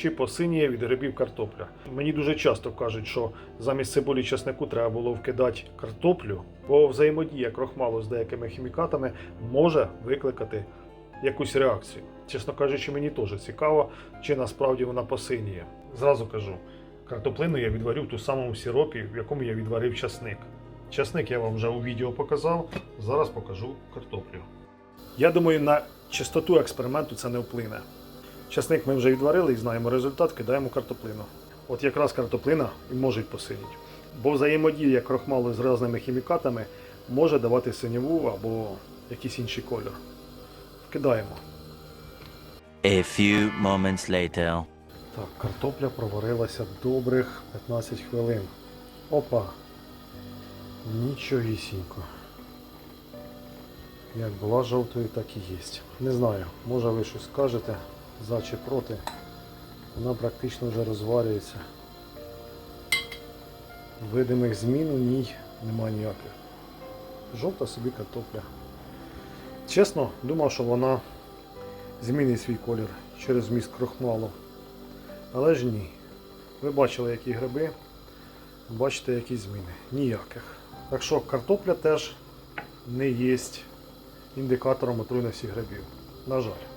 чи посиніє від грибів картопля. Мені дуже часто кажуть, що замість цибулі чеснику треба було вкидати картоплю, бо взаємодія крохмалу з деякими хімікатами може викликати якусь реакцію. Чесно кажучи, мені теж цікаво, чи насправді вона посиніє. Зразу кажу, картоплину я відварю в ту самому сиропі, в якому я відварив часник. Часник я вам вже у відео показав, зараз покажу картоплю. Я думаю, на чистоту експерименту це не вплине. Часник ми вже відварили і знаємо результат, кидаємо картоплину. От якраз картоплина і може посиніти. Бо взаємодія крохмалу з різними хімікатами може давати синіву або якийсь інший кольор. Вкидаємо. A few moments later. Так, картопля проварилася добрих 15 хвилин. Опа. Нічогісінько. Як була жовтою, так і є. Не знаю, може ви щось скажете за чи проти. Вона практично вже розварюється. Видимих змін у ній нема ніяких. Жовта собі картопля. Чесно, думав, що вона змінить свій колір через вміст крохмалу. Але ж ні. Ви бачили, які гриби, бачите, які зміни. Ніяких. Так що картопля теж не є індикатором отруйності грибів. На жаль.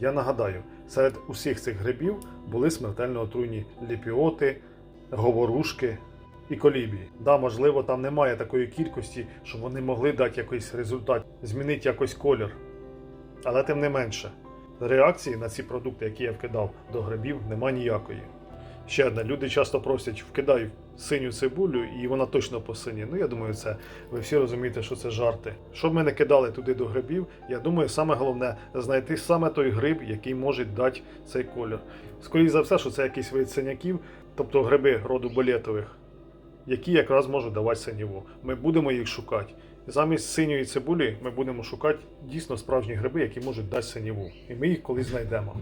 Я нагадаю, серед усіх цих грибів були смертельно отруйні ліпіоти, говорушки і колібії. Да, можливо, там немає такої кількості, щоб вони могли дати якийсь результат, змінити якось колір. Але тим не менше, реакції на ці продукти, які я вкидав до грибів, нема ніякої. Ще одне, люди часто просять, вкидай синю цибулю, і вона точно посиніє. Ну, я думаю, це ви всі розумієте, що це жарти. Щоб ми не кидали туди до грибів, я думаю, саме головне знайти саме той гриб, який може дати цей колір. Скоріше за все, що це якийсь вид синяків, тобто гриби роду болетових, які якраз можуть давати синіву. Ми будемо їх шукати. Замість синьої цибулі ми будемо шукати дійсно справжні гриби, які можуть дати синіву. І ми їх колись знайдемо.